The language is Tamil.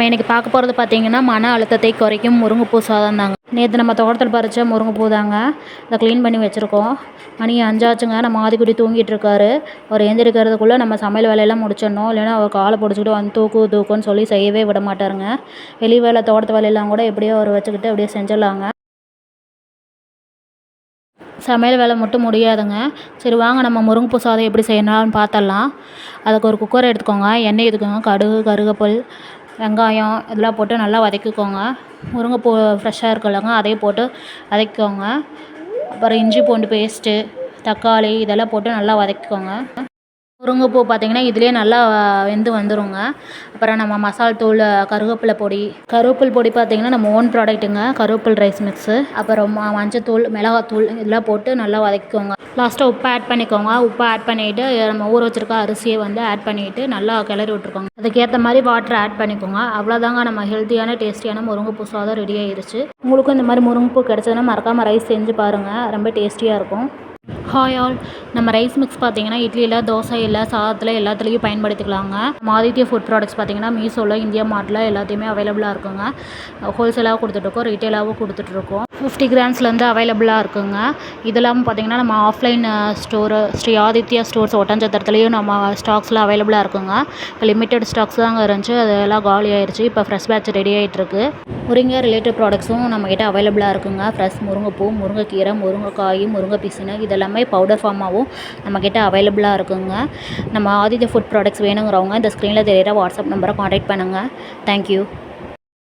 நம்ம இன்றைக்கி பார்க்க போகிறது பார்த்தீங்கன்னா மன அழுத்தத்தை குறைக்கும் முருங்கைப்பூ சாதம் தாங்க. நேற்று நம்ம தோட்டத்தில் பறித்த முருங்கைப்பூ தாங்க. அதை க்ளீன் பண்ணி வச்சுருக்கோம். மணி அஞ்சாச்சுங்க. நம்ம ஆதிக்குடி தூங்கிட்டு இருக்காரு. அவர் எழுந்திரிக்கிறதுக்குள்ளே நம்ம சமையல் வேலையெல்லாம் முடிச்சிடணும். இல்லைன்னா அவர் காலை பிடிச்சிக்கிட்டு வந்து தூக்கு தூக்குன்னு சொல்லி செய்யவே விட மாட்டாருங்க. வெளி வேலை தோட்டத்து வேலையெல்லாம் கூட எப்படியோ அவர் வச்சுக்கிட்டு அப்படியே செஞ்சிடலாங்க. சமையல் வேலை மட்டும் முடியாதுங்க. சரி வாங்க நம்ம முருங்கைப்பூ சாதம் எப்படி செய்யணும்னு பார்த்தலாம் அதுக்கு ஒரு குக்கர் எடுத்துக்கோங்க. எண்ணெய் எடுத்துக்கோங்க. கடுகு கருகப்பல் வெங்காயம் இதெல்லாம் போட்டு நல்லா வதக்கிக்கோங்க. முருங்கைப்பூ ஃப்ரெஷ்ஷாக இருக்குல்லங்க அதையும் போட்டு வதக்கிக்கோங்க. அப்புறம் இஞ்சி பூண்டு பேஸ்ட்டு தக்காளி இதெல்லாம் போட்டு நல்லா வதக்கிக்கோங்க. முருங்கைப்பூ பார்த்தீங்கன்னா இதுலேயே நல்லா வெந்து வந்துருங்க. அப்புறம் நம்ம மசால் தூள் கருவேப்பிலை பொடி. கருவேப்பில் பொடி பார்த்தீங்கன்னா நம்ம ஓன் ப்ராடக்ட்டுங்க கருவேப்பில் ரைஸ் மிக்ஸு அப்புறம் மஞ்சத்தூள் மிளகாத்தூள் இதெல்லாம் போட்டு நல்லா வதக்கிக்கோங்க. லாஸ்ட்டாக உப்பு ஆட் பண்ணிக்கோங்க. உப்பு ஆட் பண்ணிவிட்டு நம்ம ஊற வச்சுருக்க அரிசியை வந்து ஆட் பண்ணிவிட்டு நல்லா கிளறி விட்ருக்கோங்க அதுக்கேற்ற மாதிரி வாட்டர் ஆட் பண்ணிக்கோங்க. அவ்வளோதாங்க நம்ம ஹெல்த்தியான டேஸ்டியான முருங்கைப்பூ சாதம் ரெடி ஆயிருச்சு. உங்களுக்கும் இந்த மாதிரி முருங்கைப்பூ கிடச்சதுன்னா மறக்காமல் ரைஸ் செஞ்சு பாருங்கள் ரொம்ப டேஸ்டியாக இருக்கும். ஹாய் ஆல் நம்ம ரைஸ் மிக்ஸ் பார்த்தீங்கன்னா இட்லியில் தோசையில் சாதத்தில் எல்லாத்துலேயும் பயன்படுத்திக்கலாங்க. நம்ம ஃபுட் ப்ராடக்ட்ஸ் பார்த்தீங்கன்னா மீஷோவில் இந்தியா மார்ட்டில் எல்லாத்தையுமே அவைலபிளாக இருக்குங்க. ஹோல்சேலாகவும் கொடுத்துட்ருக்கோம் ரீட்டெயிலாகவும் கொடுத்துட்ருக்கோம். ஃபிஃப்டி கிராம்ஸ்லேருந்து அவைலபிளாக இருக்குங்க. இதெல்லாம் பார்த்தீங்கன்னா நம்ம offline store Shri Aditya stores ஒட்டஞ்சத்திரத்துலேயும் நம்ம ஸ்டாக்ஸ்லாம் அவைலபிளாக இருக்குங்க. இப்போ லிமிட்டெட் ஸ்டாக்ஸ் தாங்க இருந்துச்சு அதெல்லாம் காலி ஆயிடுச்சு இப்போ ஃப்ரெஷ் பேட்ச் ரெடி ஆகிட்டுருக்கு முருங்கை ரிலேட்டட் ப்ராடக்ட்ஸும் நம்மக்கிட்ட அவைலபிளாக இருக்குங்க. ஃப்ரெஷ் முருங்கைப்பூ முருங்கைக்கீரை முருங்கைக்காய் முருங்கை பிசினு இதெல்லாமே பவுடர் ஃபார்மாகவும் நம்மக்கிட்ட அவைலபிளாக இருக்குங்க. நம்ம ஆதித்ய ஃபுட் ப்ராடக்ட்ஸ் வேணுங்கிறவங்க இந்த ஸ்க்ரீனில் தெரியிற வாட்ஸ்அப் நம்பரை காண்டாக்ட் பண்ணுங்கள் தேங்க்யூ